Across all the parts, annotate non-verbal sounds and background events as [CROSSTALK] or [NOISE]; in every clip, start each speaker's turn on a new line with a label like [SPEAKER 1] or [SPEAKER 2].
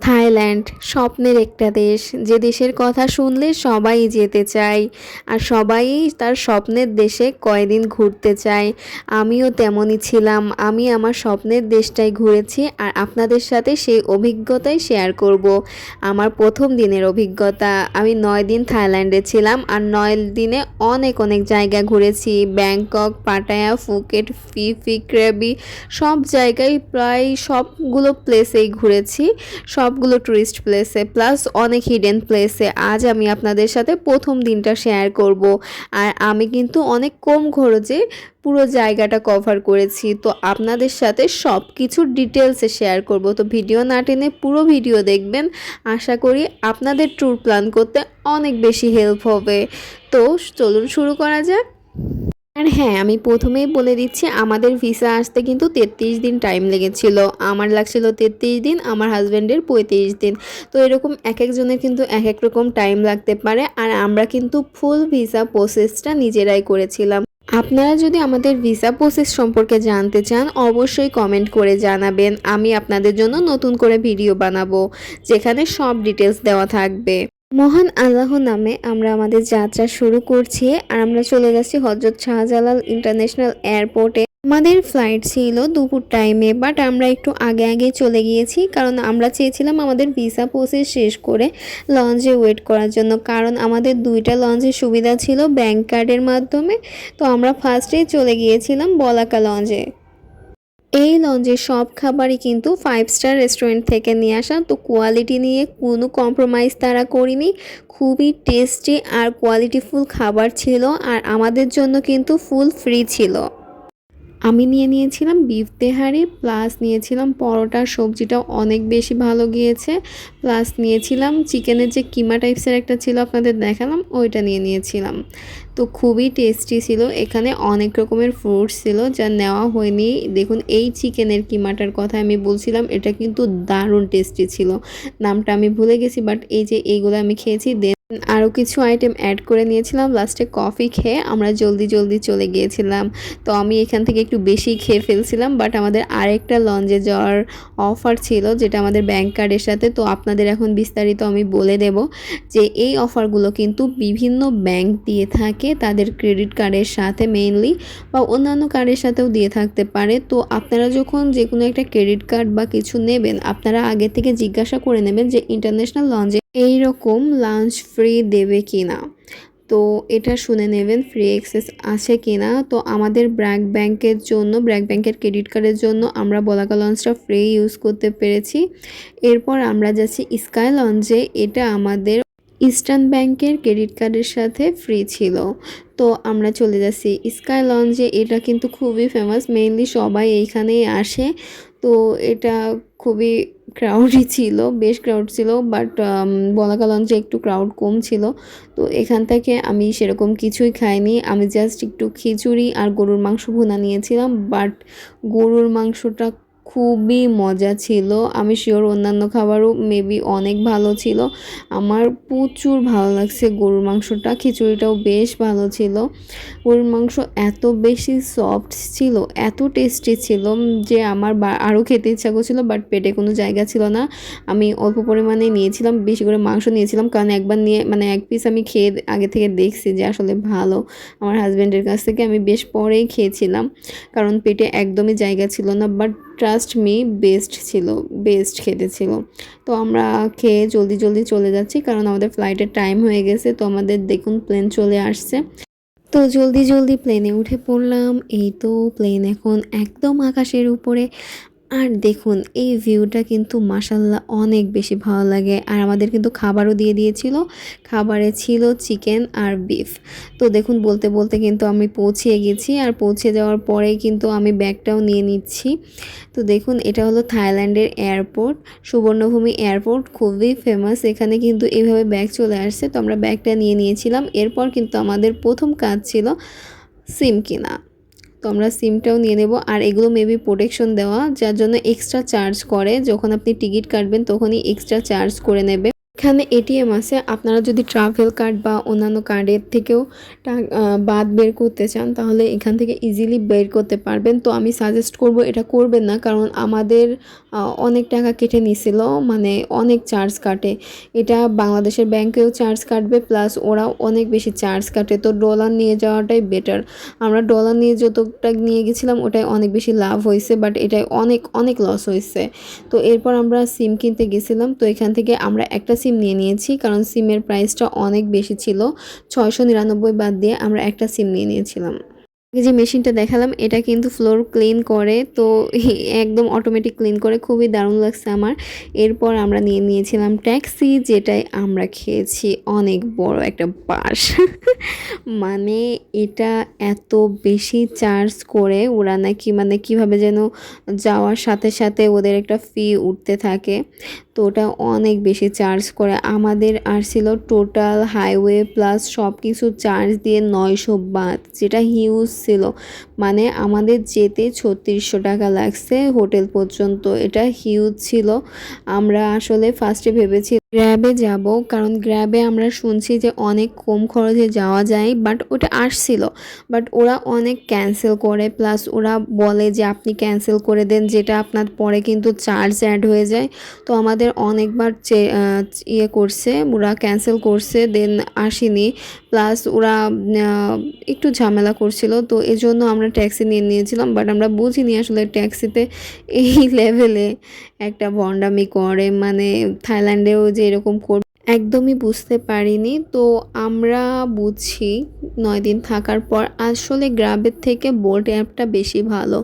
[SPEAKER 1] Thailand স্বপ্নের একটা দেশ। যে দেশের কথা শুনলে সবাই যেতে চায় আর সবাই তার স্বপ্নের দেশে কয়দিন ঘুরতে চায়। আমিও তেমনই ছিলাম। আমি আমার স্বপ্নের দেশটাই ঘুরেছি আর আপনাদের সাথে সেই অভিজ্ঞতাই শেয়ার করব। আমার প্রথম দিনের অভিজ্ঞতা। আমি নয় দিন থাইল্যান্ডে ছিলাম আর নয় দিনে অনেক অনেক জায়গা ঘুরেছি। ব্যাংকক, পাটায়া, ফুকেট, ফিফি ক্রেবি সব জায়গায় প্রায় সবগুলো প্লেসেই ঘুরেছি। সবগুলো টুরিস্ট প্লেসে প্লাস অনেক হিডেন প্লেসে আজ আমি আপনাদের সাথে প্রথম দিনটা শেয়ার করব। আর আমি কিন্তু অনেক কম খরচে পুরো জায়গাটা কভার করেছি। তো আপনাদের সাথে সব কিছুর ডিটেলসে শেয়ার করব। তো ভিডিও না টেনে পুরো ভিডিও দেখবেন। আশা করি আপনাদের ট্যুর প্ল্যান করতে অনেক বেশি হেল্প হবে। তো চলুন শুরু করা যাক। আর হ্যাঁ আমি প্রথমেই বলে দিচ্ছি, আমাদের ভিসা আসতে কিন্তু তেত্রিশ দিন টাইম লেগেছিল। আমার লাগছিল তেত্রিশ দিন, আমার হাজব্যান্ডের পঁয়ত্রিশ দিন। তো এরকম এক একজনের কিন্তু এক এক রকম টাইম লাগতে পারে। আর আমরা কিন্তু ফুল ভিসা প্রসেসটা নিজেরাই করেছিলাম। আপনারা যদি আমাদের ভিসা প্রসেস সম্পর্কে জানতে চান, অবশ্যই কমেন্ট করে জানাবেন। আমি আপনাদের জন্য নতুন করে ভিডিও বানাবো, যেখানে সব ডিটেলস দেওয়া থাকবে। মহান আল্লাহ নামে আমরা আমাদের যাত্রা শুরু করছি আর আমরা চলে যাচ্ছি হজরত শাহজালাল ইন্টারন্যাশনাল এয়ারপোর্টে। আমাদের ফ্লাইট ছিল দুপুর টাইমে বাট আমরা একটু আগে আগে চলে গিয়েছি কারণ আমরা চেয়েছিলাম আমাদের ভিসা প্রসেস শেষ করে লঞ্চে ওয়েট করার জন্য। কারণ আমাদের দুইটা লঞ্চের সুবিধা ছিল ব্যাংক কার্ডের মাধ্যমে। তো আমরা ফার্স্টেই চলে গিয়েছিলাম বলাকা লঞ্চে এই লঞ্চের সব খাবারই কিন্তু ফাইভ স্টার রেস্টুরেন্ট থেকে নিয়ে আসা। তো কোয়ালিটি নিয়ে কোনো কম্প্রোমাইজ তারা করিনি। খুবই টেস্টি আর কোয়ালিটিফুল খাবার ছিল আর আমাদের জন্য কিন্তু ফুল ফ্রি ছিল। আমি নিয়ে নিয়েছিলাম বিফ তেহারি প্লাস নিয়েছিলাম পরোটা সবজিটাও অনেক বেশি ভালো গিয়েছে। প্লাস নিয়েছিলাম চিকেনের যে কিমা টাইপসের একটা ছিল আপনাদের দেখালাম, ওইটা নিয়ে নিয়েছিলাম। তো খুবই টেস্টি ছিল। এখানে অনেক রকমের ফ্রুটস ছিল যা নেওয়া হয়নি। দেখুন, এই চিকেনের কিমাটার কথা আমি বলছিলাম, এটা কিন্তু দারুণ টেস্টি ছিল। নামটা আমি ভুলে গেছি বাট এই যে এইগুলো আমি খেয়েছি দেন আরও কিছু আইটেম অ্যাড করে নিয়েছিলাম। লাস্টে কফি খেয়ে আমরা জলদি জলদি চলে গিয়েছিলাম। তো আমি এখান থেকে একটু বেশি খেয়ে ফেলছিলাম বাট আমাদের আরেকটা লঞ্চে যাওয়ার অফার ছিল, যেটা আমাদের ব্যাংক কার্ডের সাথে। তো আপনাদের এখন বিস্তারিত আমি বলে দেব যে এই অফারগুলো কিন্তু বিভিন্ন ব্যাংক দিয়ে থাকে। তাদের ক্রেডিট কার্ডের সাথে মেইনলি বা অন্যান্য কার্ডের সাথেও দিয়ে থাকতে পারে। তো আপনারা যখন যে কোনো একটা ক্রেডিট কার্ড বা কিছু নেবেন, আপনারা আগে থেকে জিজ্ঞাসা করে নেবেন যে ইন্টারন্যাশনাল লঞ্চে এইরকম লাঞ্চ ফ্রি দেবে কি না তো এটা শুনে নেবেন ফ্রি অ্যাক্সেস আছে কি না তো আমাদের ব্র্যাক ব্যাংকের জন্য ব্র্যাক ব্যাংকের ক্রেডিট কার্ডের জন্য আমরা বলাকা লঞ্চটা ফ্রি ইউজ করতে পেরেছি। এরপর আমরা যাচ্ছি স্কাই লঞ্চে এটা আমাদের ইস্টার্ন ব্যাংকের ক্রেডিট কার্ডের সাথে ফ্রি ছিল। তো আমরা চলে যাচ্ছি স্কাই লঞ্চে এটা কিন্তু খুবই ফেমাস মেইনলি সবাই এইখানেই আসে। তো এটা খুবই ক্রাউডই ছিল, বেশ ক্রাউড ছিল বাট বলাকা লঞ্চে একটু ক্রাউড কম ছিল। তো এখান থেকে আমি সেরকম কিছুই খাইনি। আমি জাস্ট একটু খিচুড়ি আর গরুর মাংস ভুনা নিয়েছিলাম বাট গরুর মাংসটা খুবই মজা ছিল। আমি শিওর অন্যান্য খাবারও মেবি অনেক ভালো ছিল। আমার প্রচুর ভালো লাগছে গরুর মাংসটা, খিচুড়িটাও বেশ ভালো ছিল। গরুর মাংস এত বেশি সফট ছিল, এত টেস্টি ছিল যে আমার আরও খেতে ইচ্ছা করছিল বাট পেটে কোনো জায়গা ছিল না। আমি অল্প পরিমাণে নিয়েছিলাম, বেশি করে মাংস নিয়েছিলাম, কারণ একবার নিয়ে মানে এক পিস আমি খেয়ে আগে থেকে দেখছি যে আসলে ভালো। আমার হাজব্যান্ডের কাছ থেকে আমি বেশ পরেই খেয়েছিলাম, কারণ পেটে একদমই জায়গা ছিল না বাট ট্রাস্ট মি বেস্ট ছিল বেস্ট খেতে ছিল। তো আমরা খেয়ে জলদি জলদি চলে যাচ্ছি কারণ আমাদের ফ্লাইটের টাইম হয়ে গেছে, তো আমাদের দেখুন প্লেন চলে আসছে। তো জলদি জলদি প্লেনে উঠে পড়লাম, এই তো প্লেন এখন একদম আকাশের উপরে। আর দেখুন, এই ভিউটা কিন্তু মাসাল্লাহ অনেক বেশি ভালো লাগে। আর আমাদের কিন্তু খাবারও দিয়ে দিয়েছিল। খাবারে ছিল চিকেন আর বিফ তো দেখুন, বলতে বলতে কিন্তু আমি পৌঁছে গেছি। আর পৌঁছে যাওয়ার পরে কিন্তু আমি ব্যাগটাও নিয়ে নিচ্ছি। তো দেখুন, এটা হলো থাইল্যান্ডের এয়ারপোর্ট সুবর্ণভূমি এয়ারপোর্ট খুবই ফেমাস এখানে কিন্তু এইভাবে ব্যাগ চলে আসছে। তো আমরা ব্যাগটা নিয়ে নিয়েছিলাম। এরপর কিন্তু আমাদের প্রথম কাজ ছিল সিম কিনা। তো আমরা সিমটাও নিয়ে নেব। আর এগুলো মেবি প্রোটেকশন দেওয়া, যার জন্য এক্সট্রা চার্জ করে। যখন আপনি টিকিট কাটবেন, তখনই এক্সট্রা চার্জ করে নেবে। এখানে এটিএম আছে। আপনারা যদি ট্রাভেল কার্ড বা অন্যান্য কার্ডের থেকেও বাদ বের করতে চান, তাহলে এখান থেকে ইজিলি বের করতে পারবেন। তো আমি সাজেস্ট করব এটা করবেন না, কারণ আমাদের অনেক টাকা কেটে নিছিল মানে অনেক চার্জ কাটে। এটা বাংলাদেশের ব্যাংকেও চার্জ কাটবে প্লাস ওরা অনেক বেশি চার্জ কাটে। তো ডলার নিয়ে যাওয়াটাই বেটার আমরা ডলার নিয়ে যতটা নিয়ে গেছিলাম, ওটাই অনেক বেশি লাভ হয়েছে বাট এটাই অনেক অনেক লস হয়েছে। তো এরপর আমরা সিম কিনতে গেছিলাম, তো এখান থেকে আমরা একটা সিম নিয়ে নিয়েছি, কারণ সিমের প্রাইসটা অনেক বেশি ছিল। ছয়শো নিরানব্বই বাদ দিয়ে আমরা একটা সিম নিয়ে নিয়েছিলাম। যে মেশিনটা দেখালাম, এটা কিন্তু ফ্লোর ক্লিন করে, তো [LAUGHS] একদম অটোমেটিক ক্লিন করে, খুবই দারুণ লাগছে আমার। এরপর আমরা নিয়ে নিয়েছিলাম ট্যাক্সি যেটাই আমরা খেয়েছি, অনেক বড় একটা বাস। [LAUGHS] মানে এটা এত বেশি চার্জ করে, ওরা নাকি মানে কীভাবে যেন যাওয়ার সাথে সাথে ওদের একটা ফি উঠতে থাকে। তো ওটা অনেক বেশি চার্জ করে। আমাদের আসছিল টোটাল হাইওয়ে প্লাস সব কিছু চার্জ দিয়ে নয়শো বাদ, যেটা হিউজ ছিল। মানে আমাদের যেতে ছত্রিশশো টাকা লাগছে হোটেল পর্যন্ত, এটা হিউজ ছিল। আমরা আসলে ফার্স্টে ভেবেছি গ্র্যাবে যাব, কারণ গ্র্যাবে আমরা শুনছি যে অনেক কম খরচে যাওয়া যায় বাট ওটা আসছিল। বাট ওরা অনেক ক্যান্সেল করে প্লাস ওরা বলে যে আপনি ক্যান্সেল করে দেন, যেটা আপনার পরে কিন্তু চার্জ অ্যাড হয়ে যায়। তো আমাদের অনেকবার চে ইয়ে করছে, ওরা ক্যান্সেল করছে দেন আসেনি। প্লাস ওরা একটু ঝামেলা করছিল, তো এই জন্য আমরা ট্যাক্সি নিয়ে নিয়েছিলাম বাট আমরা বুঝিনি আসলে ট্যাক্সিতে এই [LAUGHS] লেভেলে একটা ভণ্ডামি করে। মানে থাইল্যান্ডেও যে এরকম একদমই বুঝতে পারিনি। তো আমরা বুঝছি নয় দিন থাকার পর আসলে গ্রাবের থেকে বোল্ট অ্যাপটা বেশি ভালো।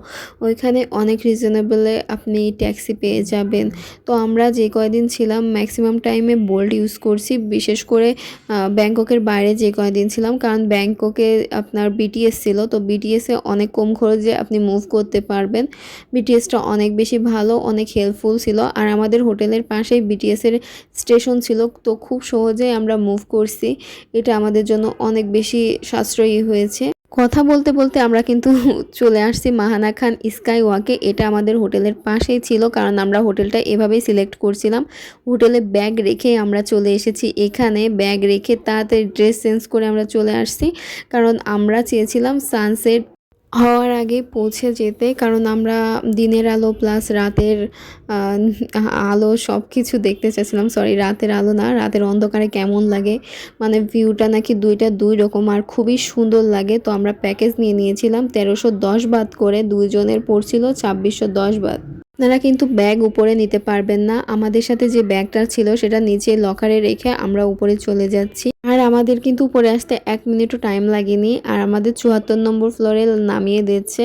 [SPEAKER 1] ওইখানে অনেক রিজনেবলে আপনি ট্যাক্সি পেয়ে যাবেন। তো আমরা যে কয়দিন ছিলাম ম্যাক্সিমাম টাইমে বোল্ট ইউজ করছি। বিশেষ করে ব্যাংককের বাইরে যে কয়দিন ছিলাম, কারণ ব্যাংককে আপনার বিটিএস ছিল। তো বিটিএসে অনেক কম খরচে আপনি মুভ করতে পারবেন। বিটিএসটা অনেক বেশি ভালো, অনেক হেল্পফুল ছিল। আর আমাদের হোটেলের পাশেই বিটিএসের স্টেশন ছিল। তো খুব সহজেই আমরা মুভ করছি। এটা আমাদের জন্য অনেক বেশি সাশ্রয়ী হয়েছে। কথা বলতে বলতে আমরা কিন্তু [LAUGHS] চলে আসছি মাহানা খান স্কাই ওয়াকে এটা আমাদের হোটেলের পাশেই ছিল কারণ আমরা হোটেলটা এভাবেই সিলেক্ট করছিলাম। হোটেলে ব্যাগ রেখে আমরা চলে এসেছি। এখানে ব্যাগ রেখে তাড়াতাড়ি ড্রেস চেঞ্জ করে আমরা চলে আসছি। কারণ আমরা চেয়েছিলাম সানসেট হওয়ার আগে পৌঁছে যেতে, কারণ আমরা দিনের আলো প্লাস রাতের আলো সব কিছু দেখতে চাইছিলাম। সরি রাতের আলো না, রাতের অন্ধকারে কেমন লাগে? মানে ভিউটা নাকি দুইটা দুই রকম, আর খুবই সুন্দর লাগে। তো আমরা প্যাকেজ নিয়ে নিয়েছিলাম তেরোশো দশ বাদ করে দুইজনের পড়ছিল ছাব্বিশশো দশ বাদ। আপনারা কিন্তু ব্যাগ উপরে নিতে পারবেন না। আমাদের সাথে যে ব্যাগটা ছিল সেটা নিচে লকারে রেখে আমরা উপরে চলে যাচ্ছি। আর আমাদের কিন্তু উপরে আসতে এক মিনিটও টাইম লাগেনি আর আমাদের চুয়াত্তর নম্বর ফ্লোরে নামিয়ে দিচ্ছে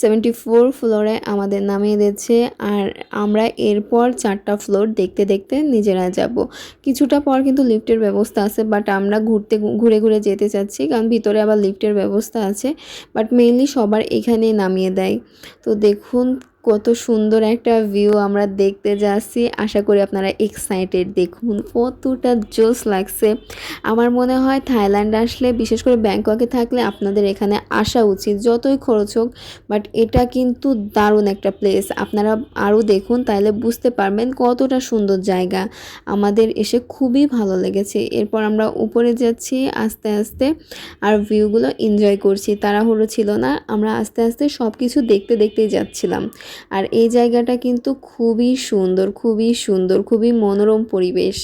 [SPEAKER 1] সেভেন্টি ফোর ফ্লোরে আমাদের নামিয়ে দিচ্ছে আর আমরা এরপর চারটা ফ্লোর দেখতে দেখতে নিজেরা যাব। কিছুটা পর কিন্তু লিফটের ব্যবস্থা আছে বাট আমরা ঘুরতে ঘুরে ঘুরে যেতে চাচ্ছি কারণ ভিতরে আবার লিফটের ব্যবস্থা আছে বাট মেইনলি সবার এখানে নামিয়ে দেয়। তো দেখুন কত সুন্দর একটা ভিউ আমরা দেখতে যাচ্ছি। আশা করি আপনারা এক্সাইটেড দেখুন। কতটা জোস লাগছে। আমার মনে হয় থাইল্যান্ড আসলে, বিশেষ করে ব্যাংককে থাকলে আপনাদের এখানে আসা উচিত, যতই খরচ হোক। বাট এটা কিন্তু দারুণ একটা প্লেস আপনারা আরও দেখুন, তাহলে বুঝতে পারবেন কতটা সুন্দর জায়গা। আমাদের এসে খুবই ভালো লেগেছে। এরপর আমরা উপরে যাচ্ছি আস্তে আস্তে আর ভিউগুলো এনজয় করছি। তাড়াহুড়ো ছিল না। আমরা আস্তে আস্তে সব কিছু দেখতে দেখতেই যাচ্ছিলাম। আর এই জায়গাটা কিন্তু খুবই সুন্দর খুবই সুন্দর, খুবই মনোরম পরিবেশ।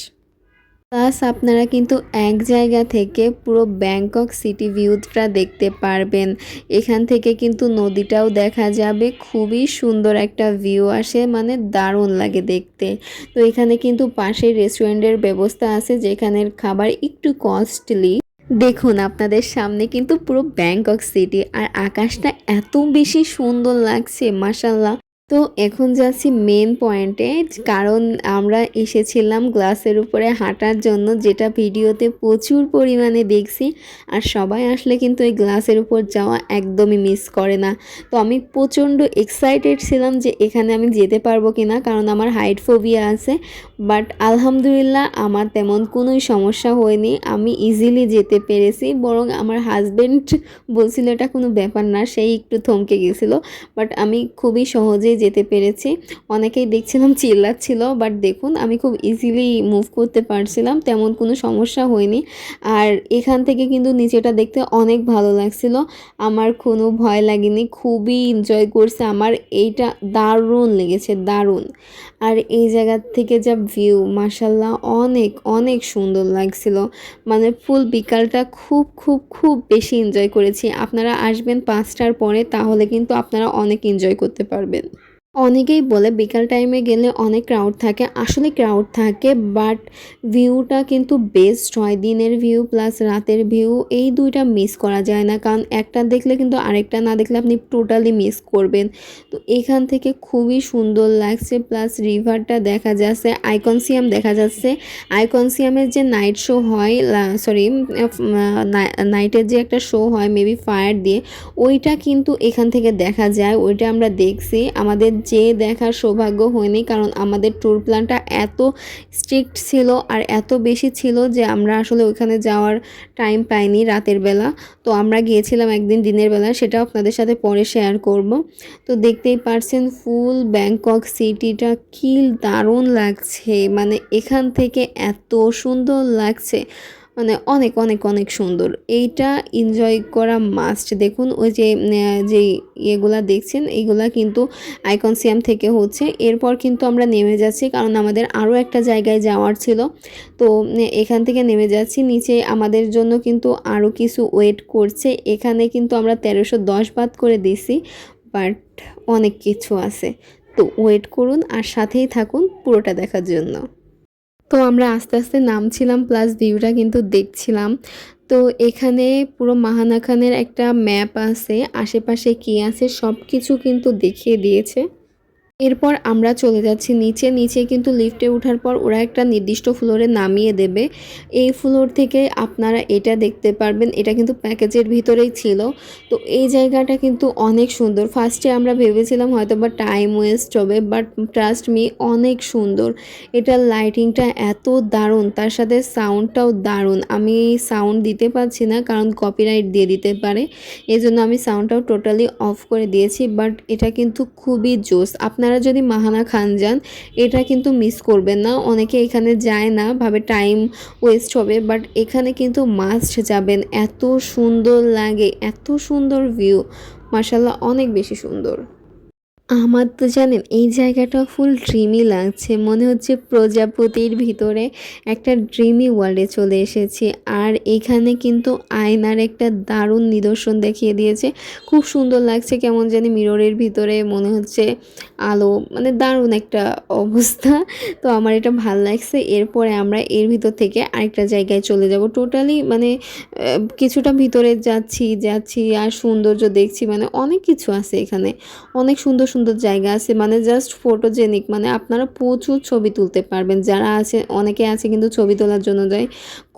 [SPEAKER 1] প্লাস আপনারা কিন্তু এক জায়গা থেকে পুরো ব্যাংকক সিটি ভিউটা দেখতে পারবেন। এখান থেকে কিন্তু নদীটাও দেখা যাবে, খুবই সুন্দর একটা ভিউ আসে মানে দারুণ লাগে দেখতে। তো এখানে কিন্তু পাশেই রেস্টুরেন্টের ব্যবস্থা আছে, যেখানের খাবার একটু কস্টলি দেখুন, আপনাদের সামনে কিন্তু পুরো ব্যাংকক সিটি আর আকাশটা এত বেশি সুন্দর লাগছে মাসাল্লাহ তো এখন যাচ্ছি মেন পয়েন্টে কারণ আমরা এসেছিলাম গ্লাসের উপরে হাঁটার জন্য, যেটা ভিডিওতে প্রচুর পরিমাণে দেখছি। আর সবাই আসলে কিন্তু এই গ্লাসের উপর যাওয়া একদমই মিস করে না। তো আমি প্রচণ্ড এক্সাইটেড ছিলাম যে এখানে আমি যেতে পারব কি না কারণ আমার হাইট ফোবিয়া আছে। বাট আলহামদুলিল্লাহ আমার তেমন কোনোই সমস্যা হয়নি। আমি ইজিলি যেতে পেরেছি, বরং আমার হাজব্যান্ড বলছিল এটা কোনো ব্যাপার না, সেই একটু থমকে গেছিল। বাট আমি খুবই সহজেই যেতে পেরেছি। অনেকেই দেখছিলাম চিল্লাচ্ছিল, বাট দেখুন, আমি খুব ইজিলি মুভ করতে পারছিলাম, তেমন কোনো সমস্যা হয়নি। আর এখান থেকে কিন্তু নিচেটা দেখতে অনেক ভালো লাগছিল। আমার কোনো ভয় লাগেনি, খুবই এনজয় করছে আমার। এইটা দারুণ লেগেছে, দারুণ। আর এই জায়গা থেকে যা ভিউ মাসাল্লাহ অনেক অনেক সুন্দর লাগছিল। মানে ফুল বিকালটা খুব খুব খুব বেশি এনজয় করেছি। আপনারা আসবেন পাঁচটার পরে, তাহলে কিন্তু আপনারা অনেক এনজয় করতে পারবেন। অনেকেই বলে বিকাল টাইমে গেলে অনেক ক্রাউড থাকে। আসলে ক্রাউড থাকে বাট ভিউটা কিন্তু বেস্ট হয়। দিনের ভিউ প্লাস রাতের ভিউ এই দুইটা মিস করা যায় না। কারণ একটা দেখলে কিন্তু আরেকটা না দেখলে আপনি টোটালি মিস করবেন। তো এখান থেকে খুবই সুন্দর লাগছে। প্লাস রিভারটা দেখা যাচ্ছে আইকনসিয়াম দেখা যাচ্ছে। আইকনসিয়ামের যে নাইট শো হয় সরি নাইটের যে একটা শো হয় মেবি ফায়ার দিয়ে, ওইটা কিন্তু এখান থেকে দেখা যায়। ওইটা আমরা দেখছি। আমাদের যে দেখার সৌভাগ্য হয়নি, কারণ আমাদের ট্যুর প্ল্যানটা এত স্ট্রিক্ট ছিল আর এত বেশি ছিল যে আমরা আসলে ওইখানে যাওয়ার টাইম পাইনি রাতের বেলা। তো আমরা গিয়েছিলাম একদিন দিনের বেলা সেটা আপনাদের সাথে পরে শেয়ার করব। তো দেখতেই পারছেন ফুল ব্যাংকক সিটিটা কি দারুণ লাগছে মানে এখান থেকে এত সুন্দর লাগছে। মানে অনেক অনেক অনেক সুন্দর। এইটা এনজয় করা মাস্ট দেখুন, ওই যে যে ইয়েগুলা দেখছেন, এইগুলা কিন্তু আইকনসিয়াম থেকে হচ্ছে। এরপর কিন্তু আমরা নেমে যাচ্ছি, কারণ আমাদের আরও একটা জায়গায় যাওয়ার ছিল। তো এখান থেকে নেমে যাচ্ছি, নিচে আমাদের জন্য কিন্তু আরও কিছু ওয়েট করছে। এখানে কিন্তু আমরা তেরোশো দশ বাদ করে দিছি বাট অনেক কিছু আছে। তো ওয়েট করুন আর সাথেই থাকুন পুরোটা দেখার জন্য। তো আমরা আস্তে আস্তে নামছিলাম প্লাস ভিউটা কিন্তু দেখছিলাম। তো এখানে পুরো মাহানা খানের একটা ম্যাপ আছে, আশেপাশে কী আছে সব কিছু কিন্তু দেখিয়ে দিয়েছে। এরপর আমরা চলে যাচ্ছি নিচে। নিচে কিন্তু লিফটে ওঠার পর ওরা একটা নির্দিষ্ট ফ্লোরে নামিয়ে দেবে। এই ফ্লোর থেকে আপনারা এটা দেখতে পারবেন। এটা কিন্তু প্যাকেজের ভিতরেই ছিল। তো এই জায়গাটা কিন্তু অনেক সুন্দর। ফার্স্টে আমরা ভেবেছিলাম হয়তো বা টাইম ওয়েস্ট হবে বাট ট্রাস্ট মি অনেক সুন্দর। এটার লাইটিংটা এত দারুণ, তার সাথে সাউন্ডটাও দারুণ। আমি সাউন্ড দিতে পারছি না, কারণ কপিরাইট দিয়ে দিতে পারে। এই জন্য আমি সাউন্ডটাও টোটালি অফ করে দিয়েছি বাট এটা কিন্তু খুবই জোস আপনার আপনারা যদি মাহানা খান যান, এটা কিন্তু মিস করবেন না। অনেকে এখানে যায় না, ভাবে টাইম ওয়েস্ট হবে বাট এখানে কিন্তু মাস্ট যাবেন। এত সুন্দর লাগে, এত সুন্দর ভিউ মার্শাল্লাহ অনেক বেশি সুন্দর। আমার তো জানেন, এই জায়গাটা ফুল ড্রিমি লাগছে। মনে হচ্ছে প্রজাপতির ভিতরে একটা ড্রিমি ওয়ার্ল্ডে চলে এসেছি। আর এখানে কিন্তু আয়নার একটা দারুণ নিদর্শন দেখিয়ে দিয়েছে। খুব সুন্দর লাগছে, কেমন জানি মিররের ভিতরে মনে হচ্ছে আলো মানে দারুণ একটা অবস্থা। তো আমার এটা ভালো লাগছে। এরপরে আমরা এর ভিতর থেকে আরেকটা জায়গায় চলে যাব। টোটালি মানে কিছুটা ভিতরে যাচ্ছি যাচ্ছি, আর সৌন্দর্য দেখছি মানে অনেক কিছু আছে এখানে। অনেক সুন্দর সুন্দর জায়গা আছে মানে জাস্ট ফটোজেনিক মানে আপনারা প্রচুর ছবি তুলতে পারবেন। যারা আছে, অনেকে আছে কিন্তু ছবি তোলার জন্য যায়।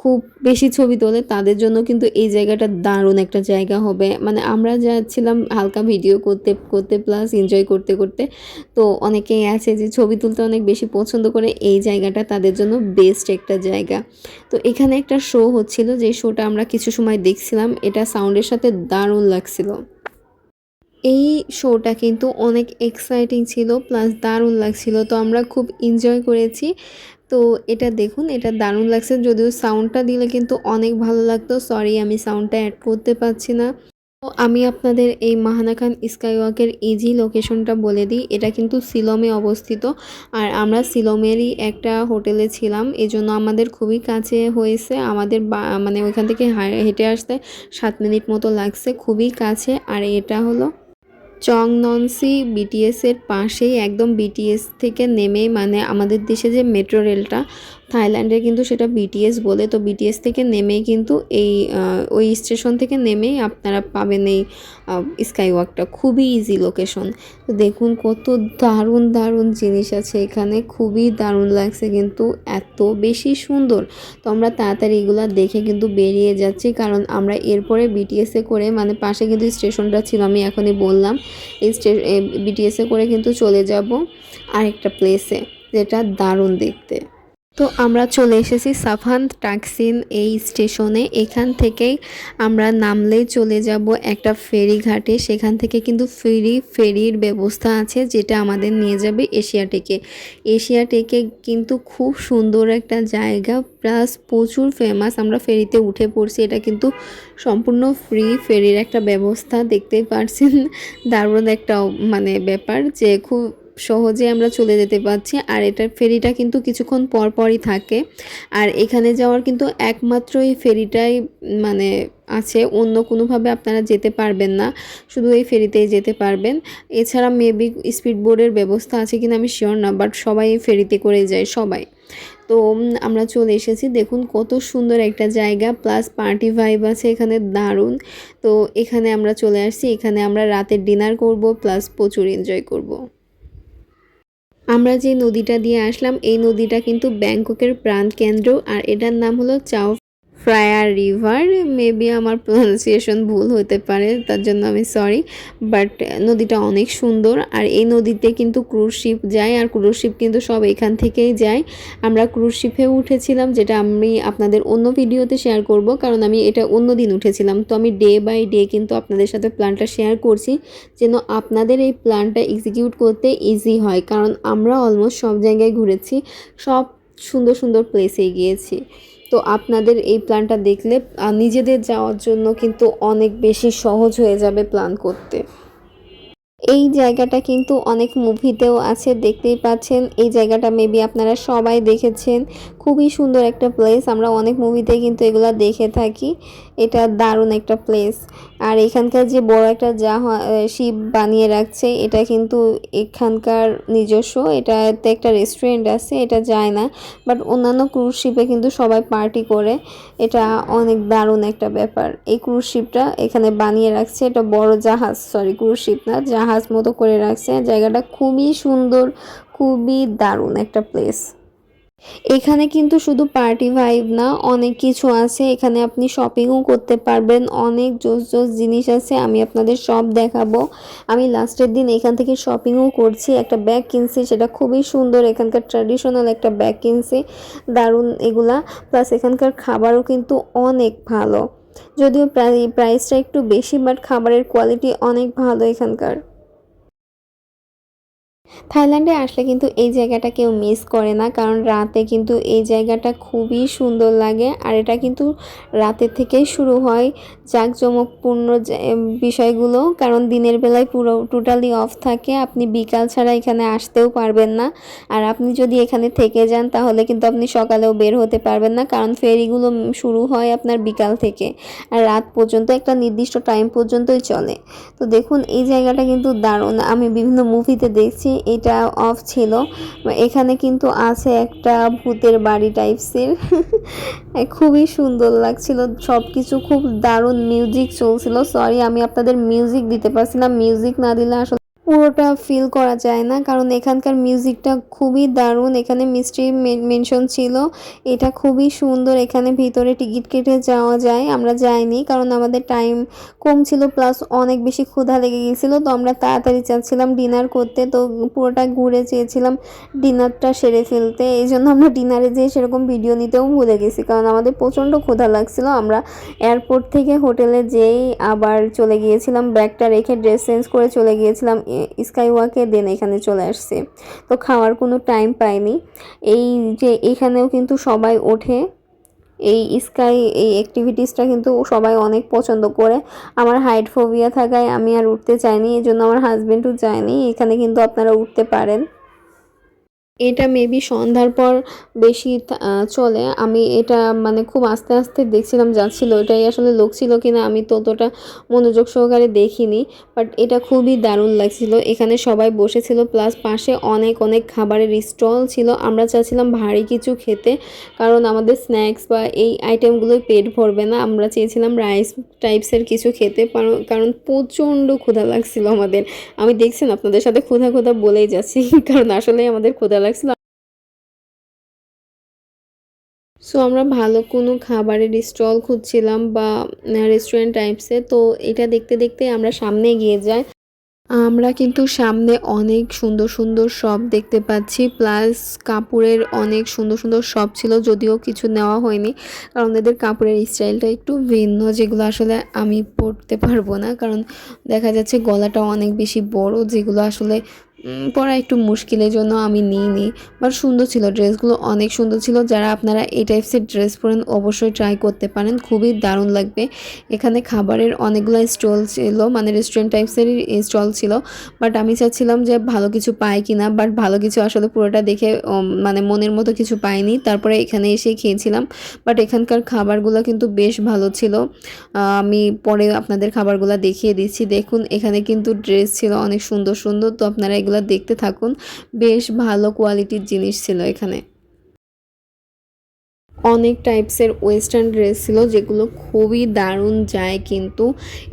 [SPEAKER 1] খুব বেশি ছবি তোলে, তাদের জন্য কিন্তু এই জায়গাটা দারুণ একটা জায়গা হবে। মানে আমরা যাচ্ছিলাম হালকা ভিডিও করতে করতে প্লাস এনজয় করতে করতে। তো অনেকেই আছে যে ছবি তুলতে অনেক বেশি পছন্দ করে, এই জায়গাটা তাদের জন্য বেস্ট একটা জায়গা। তো এখানে একটা শো হচ্ছিল, যে শোটা আমরা কিছু সময় দেখছিলাম। এটা সাউন্ডের সাথে দারুণ লাগছিল। এই শোটা কিন্তু অনেক এক্সাইটিং ছিল প্লাস দারুণ লাগছিল। তো আমরা খুব এনজয় করেছি। তো এটা দেখুন, এটা দারুণ লাগছে। যদিও সাউন্ডটা দিলে কিন্তু অনেক ভালো লাগতো। সরি আমি সাউন্ডটা অ্যাড করতে পারছি না। তো আমি আপনাদের এই মাহানা খান স্কাই ওয়াকের ইজি লোকেশনটা বলে দিই। এটা কিন্তু সিলমে অবস্থিত। আর আমরা সিলমেরই একটা হোটেলে ছিলাম। এজন্য আমাদের খুবই কাছে হয়েছে। আমাদের মানে ওইখান থেকে হেঁটে আসতে সাত মিনিট মতো লাগছে। খুবই কাছে। আর এটা হলো চংননসি বিটিএসের পাশেই একদম বিটিএস থেকে নেমে মানে আমাদের দেশে যে মেট্রো রেলটা থাইল্যান্ডে কিন্তু সেটা বিটিএস বলে। তো বিটিএস থেকে নেমেই কিন্তু এই ওই স্টেশন থেকে নেমেই আপনারা পাবেন এই স্কাই ওয়াকটা খুবই ইজি লোকেশন তো দেখুন কত দারুণ দারুণ জিনিস আছে এখানে। খুবই দারুণ লাগছে কিন্তু এত বেশি সুন্দর। তো আমরা তাড়াতাড়ি এগুলো দেখে কিন্তু বেরিয়ে যাচ্ছি কারণ আমরা এরপরে বিটিএসে করে মানে পাশে কিন্তু স্টেশনটা ছিল, আমি এখনই বললাম। এই স্টে বিটিএসে করে কিন্তু চলে যাব আরেকটা প্লেসে যেটা দারুণ দেখতে। তো আমরা চলে এসেছি সাফান টাক্সিন এই স্টেশনে। এখান থেকেই আমরা নামলেই চলে যাব একটা ফেরি ঘাটে সেখান থেকে কিন্তু ফেরি ফেরির ব্যবস্থা আছে যেটা আমাদের নিয়ে যাবে এশিয়াটেকে এশিয়াটেকে কিন্তু খুব সুন্দর একটা জায়গা, প্লাস প্রচুর ফেমাস আমরা ফেরিতে উঠে পড়ছি, এটা কিন্তু সম্পূর্ণ ফ্রি ফেরির একটা ব্যবস্থা। দেখতেই পারছেন দারুণ একটা মানে ব্যাপার যে খুব সহজে আমরা চলে যেতে পারছি। আর এটার ফেরিটা কিন্তু কিছুক্ষণ পর পরই থাকে। আর এখানে যাওয়ার কিন্তু একমাত্র এই ফেরিটাই মানে আছে। অন্য কোনোভাবে আপনারা যেতে পারবেন না। শুধু এই ফেরিতেই যেতে পারবেন। এছাড়া মেবি স্পিড বোর্ডের ব্যবস্থা আছে কিনা আমি শিওর না বাট সবাই এই ফেরিতে করে যায়, সবাই। তো আমরা চলে এসেছি। দেখুন কত সুন্দর একটা জায়গা। প্লাস পার্টি ভাইব আছে এখানে, দারুণ। তো, এখানে আমরা চলে আসছি। এখানে আমরা রাতের ডিনার করব প্লাস প্রচুর এনজয় করব। আমরা যে নদীটা দিয়ে আসলাম, এই নদীটা কিন্তু ব্যাংককের প্রাণকেন্দ্র, আর এটার নাম হলো চাও ফ্রায়ার রিভার মেবি আমার প্রনাউন্সিয়েশন ভুল হতে পারে, তার জন্য আমি সরি বাট নদীটা অনেক সুন্দর, আর এই নদীতে কিন্তু ক্রুজ শিপ যায়, আর ক্রুজ শিপ কিন্তু সব এখান থেকেই যায়। আমরা ক্রুজ শিপে উঠেছিলাম, যেটা আমি আপনাদের অন্য ভিডিওতে শেয়ার করব, কারণ আমি এটা অন্য দিন উঠেছিলাম। তো আমি ডে বাই ডে কিন্তু আপনাদের সাথে প্ল্যানটা শেয়ার করছি, যেন আপনাদের এই প্ল্যানটা এক্সিকিউট করতে ইজি হয়, কারণ আমরা অলমোস্ট সব জায়গায় ঘুরেছি, সব সুন্দর সুন্দর প্লেসে গিয়েছি। তো আপনাদের এই প্ল্যানটা দেখলে নিজেদের যাওয়ার জন্য কিন্তু অনেক বেশি সহজ হয়ে যাবে প্ল্যান করতে। এই জায়গাটা কিন্তু অনেক মুভিতেও আছে, দেখতেই পাচ্ছেন। এই জায়গাটা মেবি আপনারা সবাই দেখেছেন। খুবই সুন্দর একটা প্লেস আমরা অনেক মুভিতে কিন্তু এগুলা দেখে থাকি। এটা দারুণ একটা প্লেস আর এখানকার যে বড় একটা যা শিপ বানিয়ে রাখছে, এটা কিন্তু এখানকার নিজস্ব। এটাতে একটা রেস্টুরেন্ট আছে, এটা যায় না। বাট অন্যান্য ক্রুজ শিপে কিন্তু সবাই পার্টি করে। এটা অনেক দারুণ একটা ব্যাপার। এই ক্রুজ শিপটা এখানে বানিয়ে রাখছে, এটা বড় জাহাজ সরি ক্রুজ শিপ না, জাহাজ মতো করে রাখছে। জায়গাটা খুবই সুন্দর, খুবই দারুণ একটা প্লেস এখানে কিন্তু শুধু পার্টি ভাইব না, অনেক কিছু আছে। এখানে আপনি শপিংও করতে পারবেন। অনেক জোস জোস জিনিস আছে। আমি আপনাদের সব দেখাবো। আমি লাস্টের দিন এখান থেকে শপিংও করছি। একটা ব্যাগ কিনছি, সেটা খুবই সুন্দর। এখানকার ট্র্যাডিশনাল একটা ব্যাগ কিনছি। দারুণ এগুলা। প্লাস এখানকার খাবারও কিন্তু অনেক ভালো। যদিও প্রাইসটা একটু বেশি বাট খাবারের কোয়ালিটি অনেক ভালো এখানকার। থাইল্যান্ডে আসলে কিন্তু এই জায়গাটা কেউ মিস করে না, কারণ রাতে কিন্তু এই জায়গাটা খুবই সুন্দর লাগে। আর এটা কিন্তু রাতে থেকেই শুরু হয় জাঁকজমকপূর্ণ বিষয়গুলো, কারণ দিনের বেলায় পুরো টোটালি অফ থাকে। আপনি বিকাল ছাড়া এখানে আসতেও পারবেন না। আর আপনি যদি এখানে থেকে যান, তাহলে কিন্তু আপনি সকালেও বের হতে পারবেন না, কারণ ফেরিগুলো শুরু হয় আপনার বিকাল থেকে। আর রাত পর্যন্ত একটা নির্দিষ্ট টাইম পর্যন্তই চলে। তো দেখুন, এই জায়গাটা কিন্তু দারুণ। আমি বিভিন্ন মুভিতে দেখছি এটা অফ ছিল। এখানে কিন্তু আছে একটা ভূতের বাড়ি টাইপসের [LAUGHS] খুবই সুন্দর লাগছিল। সব কিছু খুব দারুণ মিউজিক চলছিল। সরি আমি আপনাদের মিউজিক দিতে পারছি না। মিউজিক না দিলে আসলে পুরোটা ফিল করা যায় না। কারণ এখানকার মিউজিকটা খুবই দারুণ। এখানে মিষ্টি মেনশন ছিল। এটা খুবই সুন্দর। এখানে ভিতরে টিকিট কেটে যাওয়া যায়। আমরা যাইনি কারণ আমাদের টাইম কম ছিল প্লাস অনেক বেশি ক্ষুধা লেগে গিয়েছিল তো আমরা তাড়াতাড়ি চাচ্ছিলাম ডিনার করতে। তো পুরোটা ঘুরে চেয়েছিলাম ডিনারটা সেরে ফেলতে। এই জন্য আমরা ডিনারে যেয়ে সেরকম ভিডিও নিতেও ভুলে গেছি। কারণ আমাদের প্রচণ্ড ক্ষুধা লাগছিল। আমরা এয়ারপোর্ট থেকে হোটেলে যেই আবার চলে গিয়েছিলাম। ব্যাগটা রেখে ড্রেস চেঞ্জ করে চলে গিয়েছিলাম। স্কাই ওয়াকে দেন এখানে চলে আসছে। তো খাওয়ার কোনো টাইম পাইনি এই যে এখানেও কিন্তু সবাই ওঠে। এই স্কাই, এই অ্যাক্টিভিটিসটা কিন্তু সবাই অনেক পছন্দ করে। আমার হাইট ফোবিয়া থাকায় আমি আর উঠতে চাইনি এই জন্য আমার হাজব্যান্ডও যায়নি। এখানে কিন্তু আপনারা উঠতে পারেন। এটা মেবি সন্ধ্যার পর বেশি চলে। আমি এটা মানে খুব আস্তে আস্তে দেখছিলাম, যাচ্ছিল। এটাই আসলে লোক ছিল কিনা আমি ততটা মনোযোগ সহকারে দেখিনি বাট এটা খুবই দারুণ লাগছিল। এখানে সবাই বসেছিল প্লাস পাশে অনেক অনেক খাবারের স্টল ছিল। আমরা চাচ্ছিলাম ভারী কিছু খেতে, কারণ আমাদের স্ন্যাক্স বা এই আইটেমগুলোই পেট ভরবে না। আমরা চেয়েছিলাম রাইস টাইপসের কিছু খেতে কারণ প্রচণ্ড ক্ষুধা লাগছিল আমাদের। আমি দেখছেন আপনাদের সাথে ক্ষুধা ক্ষুধা বলেই যাচ্ছি, [LAUGHS] কারণ আসলেই আমাদের ক্ষুধা লাগছিল। সো আমরা ভালো কোনো খাবারের স্টল খুঁজছিলাম বা রেস্টুরেন্ট টাইপসে তো এটা দেখতে দেখতে আমরা সামনে গিয়ে যাই। আমরা কিন্তু সামনে অনেক সুন্দর সুন্দর শপ দেখতে পাচ্ছি। প্লাস কাপড়ের অনেক সুন্দর সুন্দর শপ ছিল, যদিও কিছু নেওয়া হয়নি। কারণ এদের কাপড়ের স্টাইলটা একটু ভিন্ন, যেগুলো আসলে আমি পরতে পারব না। কারণ দেখা যাচ্ছে গলাটা অনেক বেশি বড়, যেগুলো আসলে পরা একটু মুশকিলের জন্য আমি নিইনি। বাট সুন্দর ছিল, ড্রেসগুলো অনেক সুন্দর ছিল। যারা আপনারা এই টাইপসের ড্রেস পরেন, অবশ্যই ট্রাই করতে পারেন। খুবই দারুণ লাগবে। এখানে খাবারের অনেকগুলো স্টল ছিল মানে রেস্টুরেন্ট টাইপসেরই স্টল ছিল। বাট আমি চাচ্ছিলাম যে ভালো কিছু পাই কি না বাট ভালো কিছু আসলে পুরোটা দেখে মানে মনের মতো কিছু পাইনি। তারপরে এখানে এসে খেয়েছিলাম। বাট এখানকার খাবারগুলো কিন্তু বেশ ভালো ছিল। আমি পরে আপনাদের খাবারগুলো দেখিয়ে দিচ্ছি। দেখুন, এখানে কিন্তু ড্রেস ছিল অনেক সুন্দর সুন্দর। তো আপনারা এগুলো দেখতে থাকুন। বেশ ভালো কোয়ালিটির জিনিস ছিল এখানে। অনেক টাইপসের ওয়েস্টার্ন ড্রেস ছিল যেগুলো খুবই দারুণ যায় কিন্তু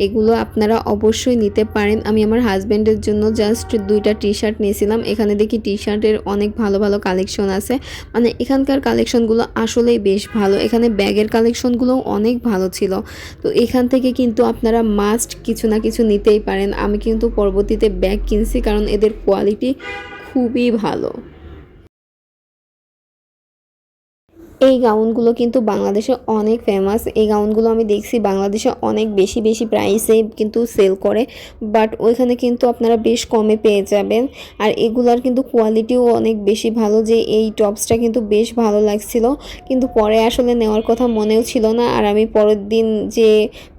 [SPEAKER 1] এগুলো আপনারা অবশ্যই নিতে পারেন। আমি আমার হাজব্যান্ডের জন্য জাস্ট দুইটা টি শার্ট নিয়েছিলাম। এখানে দেখি টি শার্টের অনেক ভালো ভালো কালেকশন আছে। মানে এখানকার কালেকশনগুলো আসলেই বেশ ভালো। এখানে ব্যাগের কালেকশনগুলোও অনেক ভালো ছিল। তো এখান থেকে কিন্তু আপনারা মাস্ট কিছু না কিছু নিতেই পারেন। আমি কিন্তু পরবর্তীতে ব্যাগ কিনছি কারণ এদের কোয়ালিটি খুবই ভালো। এই গাউনগুলো কিন্তু বাংলাদেশে অনেক ফেমাস এই গাউনগুলো আমি দেখছি বাংলাদেশে অনেক বেশি বেশি প্রাইসে কিন্তু সেল করে। বাট ওইখানে কিন্তু আপনারা বেশ কমে পেয়ে যাবেন। আর এগুলার কিন্তু কোয়ালিটিও অনেক বেশি ভালো যে এই টপসটা কিন্তু বেশ ভালো লাগছিল। কিন্তু পরে আসলে নেওয়ার কথা মনেও ছিল না। আর আমি পরের দিন যে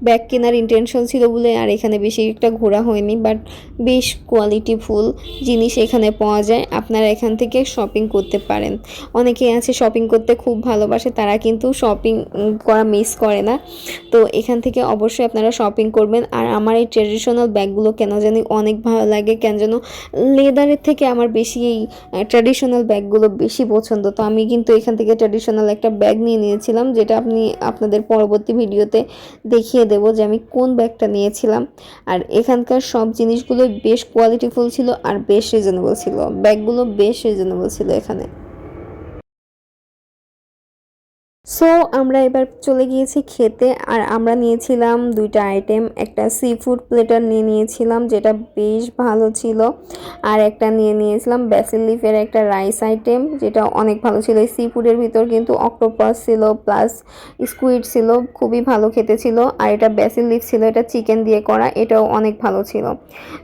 [SPEAKER 1] ব্যাগ কেনার ইন্টেনশন ছিল বলে আর এখানে বেশি একটা ঘোরা হয়নি। বাট বেশ কোয়ালিটিফুল জিনিস এখানে পাওয়া যায়। আপনারা এখান থেকে শপিং করতে পারেন। অনেকে আছে শপিং করতে খুব ভালোবাসে, তারা কিন্তু শপিং করা মিস করে না। তো এখান থেকে অবশ্যই আপনারা শপিং করবেন। আর আমার এই ট্রেডিশনাল ব্যাগগুলো কেন জানি অনেক ভালো লাগে, কেন যেন লেদারের থেকে আমার বেশি এই ট্র্যাডিশনাল ব্যাগগুলো বেশি পছন্দ। তো আমি কিন্তু এখান থেকে ট্র্যাডিশনাল একটা ব্যাগ নিয়ে নিয়েছিলাম, যেটা আপনি, আপনাদের পরবর্তী ভিডিওতে দেখিয়ে দেব যে আমি কোন ব্যাগটা নিয়েছিলাম। আর এখানকার সব জিনিসগুলো বেশ কোয়ালিটিফুল ছিল আর বেশ রিজনেবল ছিল। ব্যাগগুলো বেশ রিজনেবল ছিল এখানে। সো আমরা এবার চলে গিয়েছি খেতে, আর আমরা নিয়েছিলাম দুইটা আইটেম একটা সি ফুড প্লেটার নিয়ে নিয়েছিলাম, যেটা বেশ ভালো ছিল, আর একটা নিয়ে নিয়েছিলাম ব্যাসিল লিফের একটা রাইস আইটেম যেটা অনেক ভালো ছিল। সি ফুডের ভিতর কিন্তু অক্টোপাস ছিল প্লাস স্কুইড ছিল, খুবই ভালো খেতে ছিল। আর এটা ব্যাসিল লিফ ছিল, এটা চিকেন দিয়ে করা, এটাও অনেক ভালো ছিল।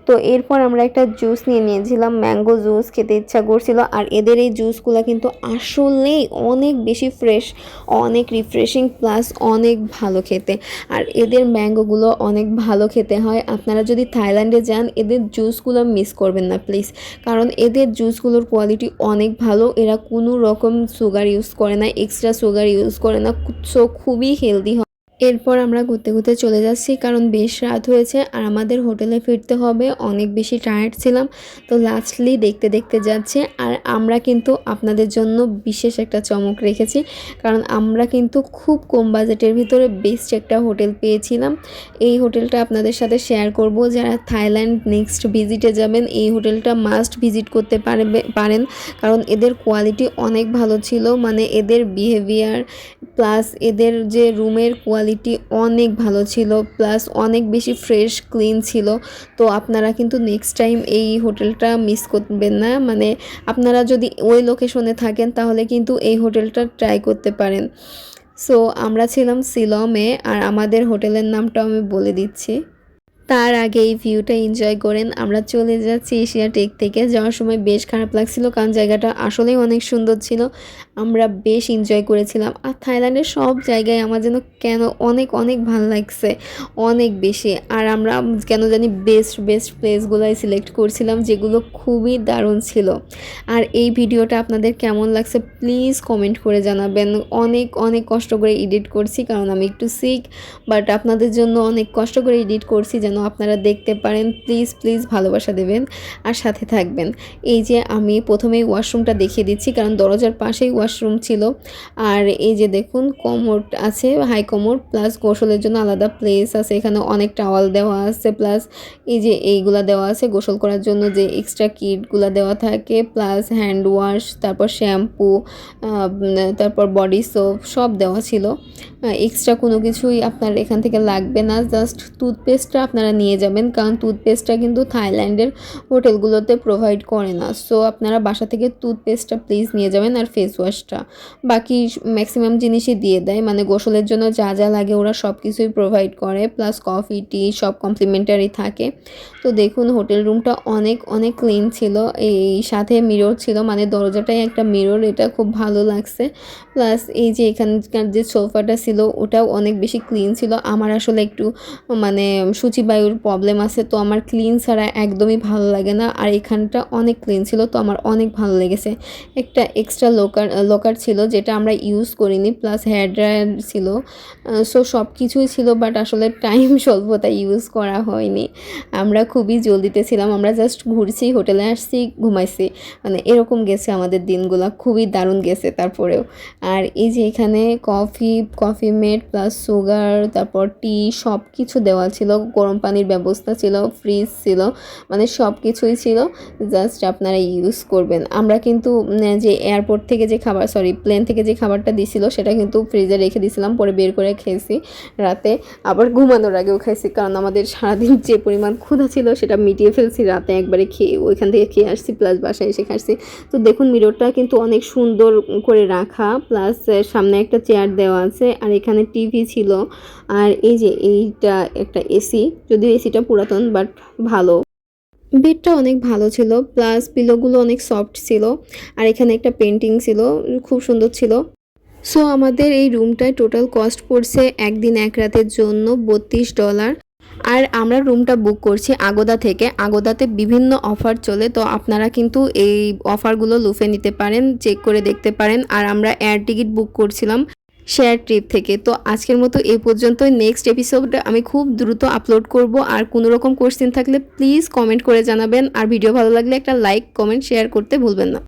[SPEAKER 1] তো এরপর আমরা একটা জুস নিয়ে নিয়েছিলাম ম্যাঙ্গো জুস খেতে ইচ্ছা করছিল। আর এদের এই জুসগুলো কিন্তু আসলেই অনেক বেশি ফ্রেশ অনেক রিফ্রেশিং প্লাস অনেক ভালো খেতে। আর এদের ম্যাঙ্গোগুলো অনেক ভালো খেতে হয়। আপনারা যদি থাইল্যান্ডে যান, এদের জুসগুলো মিস করবেন না প্লিজ কারণ এদের জুসগুলোর কোয়ালিটি অনেক ভালো। এরা কোনো রকম সুগার ইউজ করে না এক্সট্রা সুগার ইউজ করে না। সো খুবই হেলদি হয়। এরপর আমরা ঘুরতে ঘুরতে চলে যাচ্ছি, কারণ বেশ রাত হয়েছে আর আমাদের হোটেলে ফিরতে হবে। অনেক বেশি টায়ার্ড ছিলাম, তো লাস্টলি দেখতে দেখতে যাচ্ছে আর আমরা কিন্তু আপনাদের জন্য বিশেষ একটা চমক রেখেছি, কারণ আমরা কিন্তু খুব কম বাজেটের ভিতরে বেস্ট একটা হোটেল পেয়েছিলাম। এই হোটেলটা আপনাদের সাথে শেয়ার করব, যারা থাইল্যান্ড নেক্সট ভিজিটে যাবেন, এই হোটেলটা মাস্ট ভিজিট করতে পারবে, পারেন, কারণ এদের কোয়ালিটি অনেক ভালো ছিল মানে এদের বিহেভিয়ার প্লাস এদের যে রুমের কোয়ালিটি অনেক ভালো ছিল প্লাস অনেক বেশি ফ্রেশ ক্লিন ছিল। তো আপনারা কিন্তু নেক্সট টাইম এই হোটেলটা মিস করবেন না। মানে আপনারা যদি ওই লোকেশনে থাকেন, তাহলে কিন্তু এই হোটেলটা ট্রাই করতে পারেন। সো আমরা ছিলাম সিলমে আর আমাদের হোটেলের নামটাও আমি বলে দিচ্ছি। তার আগে এই ভিউটা এনজয় করেন। আমরা চলে যাচ্ছি এশিয়া টেক থেকে। যাওয়ার সময় বেশ খারাপ লাগছিল, কারণ জায়গাটা আসলেই অনেক সুন্দর ছিল। আমরা বেশ এনজয় করেছিলাম। আর থাইল্যান্ডের সব জায়গায় আমার যেন কেন অনেক অনেক ভালো লাগছে। অনেক বেশি। আর আমরা কেন জানি বেস্ট বেস্ট প্লেসগুলোই সিলেক্ট করছিলাম, যেগুলো খুবই দারুণ ছিল। আর এই ভিডিওটা আপনাদের কেমন লাগছে প্লিজ কমেন্ট করে জানাবেন। অনেক অনেক কষ্ট করে এডিট করছি, কারণ আমি একটু সিক বাট আপনাদের জন্য অনেক কষ্ট করে এডিট করছি যেন আপনারা দেখতে পারেন প্লিজ প্লিজ ভালোবাসা দেবেন। আর সাথে থাকবেন। এই যে আমি প্রথমেই ওয়াশরুমটা দেখিয়ে দিচ্ছি, কারণ দরজার পাশেই ওয়াশরুম ছিল। আর এই যে দেখুন কমোড আছে হাই কমোড প্লাস গোসলের জন্য আলাদা প্লেস আছে। এখানে অনেক টাওয়াল দেওয়া আছে প্লাস এই যে এইগুলা দেওয়া আছে। গোসল করার জন্য যে এক্সট্রা কিটগুলো দেওয়া থাকে প্লাস হ্যান্ড ওয়াশ তারপর শ্যাম্পু তারপর বডি সোপ সব দেওয়া ছিল। এক্সট্রা কোনো কিছুই আপনার এখান থেকে লাগবে না। জাস্ট টুথপেস্টটা আপনার আপনারা নিয়ে যাবেন, কারণ টুথপেস্টটা কিন্তু থাইল্যান্ডের হোটেলগুলোতে প্রোভাইড করে না। সো আপনারা বাসা থেকে টুথপেস্টটা প্লিজ নিয়ে যাবেন আর ফেস ওয়াশটা বাকি ম্যাক্সিমাম জিনিসই দিয়ে দেয় মানে গোসলের জন্য যা যা লাগে ওরা সব কিছুই প্রোভাইড করে প্লাস কফি টি সব কমপ্লিমেন্টারি থাকে। তো দেখুন হোটেল রুমটা অনেক অনেক ক্লিন ছিল। এই সাথে মিরর ছিল মানে দরজাটাই একটা মিরর এটা খুব ভালো লাগছে। প্লাস এই যে এখানকার যে সোফাটা ছিল, ওটাও অনেক বেশি ক্লিন ছিল। আমার আসলে একটু মানে সূচিবায়ুর প্রবলেম আছে, তো আমার ক্লিন ছাড়া একদমই ভালো লাগে না। আর এখানটা অনেক ক্লিন ছিল, তো আমার অনেক ভালো লেগেছে। একটা এক্সট্রা লোকার লকার ছিল, যেটা আমরা ইউজ করিনি প্লাস হেয়ার ড্রায়ার ছিল। সো সব কিছুই ছিল বাট আসলে টাইম স্বল্পতা ইউজ করা হয়নি। আমরা খুবই জলদিতে ছিলাম, আমরা জাস্ট ঘুরছি হোটেলে আসছি, ঘুমাইছি। মানে এরকম গেছে আমাদের দিনগুলো, খুবই দারুণ গেছে তারপরেও। আর এই যে এখানে coffee coffee made plus sugar তারপর টি সব কিছু দেওয়া ছিল। গরম পানির ব্যবস্থা ছিল ফ্রিজ ছিল মানে সব কিছুই ছিল। জাস্ট আপনারা ইউজ করবেন। আমরা কিন্তু যে এয়ারপোর্ট থেকে যে খাবার সরি প্লেন থেকে যে খাবারটা দিছিল, সেটা কিন্তু ফ্রিজে রেখে দিয়েছিলাম পরে বের করে খেয়েছি রাতে। আবার ঘুমানোর আগেও খাইছি, কারণ আমাদের সারাদিন যে পরিমাণ ক্ষুধা ছিল, সেটা মিটিয়ে ফেলছি রাতে একবারে খেয়ে, ওইখান থেকে খেয়ে আসছি প্লাস বাসায় এসে খাচ্ছি তো দেখুন মিররটা কিন্তু অনেক সুন্দর করে রাখা প্লাস সামনে একটা চেয়ার দেওয়া আছে আর এখানে টিভি ছিল। আর এই যে এইটা একটা এসি যদিও এসিটা পুরাতন বাট ভালো। বেডটা অনেক ভালো ছিল প্লাস পিলোগুলো অনেক সফট ছিল, আর এখানে একটা পেন্টিং ছিল, খুব সুন্দর ছিল। সো আমাদের এই রুমটায় টোটাল কস্ট পড়ছে একদিন এক রাতের জন্য বত্রিশ ডলার আর আমরা রুমটা বুক করছি আগোদা থেকে। আগোদাতে বিভিন্ন অফার চলে, তো আপনারা কিন্তু এই অফারগুলো লুফে নিতে পারেন চেক করে দেখতে পারেন। আর আমরা এয়ার টিকিট বুক করছিলাম শেয়ার ট্রিপ থেকে। তো আজকের মতো এই পর্যন্তই। নেক্সট এপিসোড আমি খুব দ্রুত আপলোড করব। আর কোনো রকম কোশ্চেন থাকলে প্লিজ কমেন্ট করে জানাবেন। আর ভিডিও ভালো লাগলে একটা লাইক কমেন্ট শেয়ার করতে ভুলবেন না।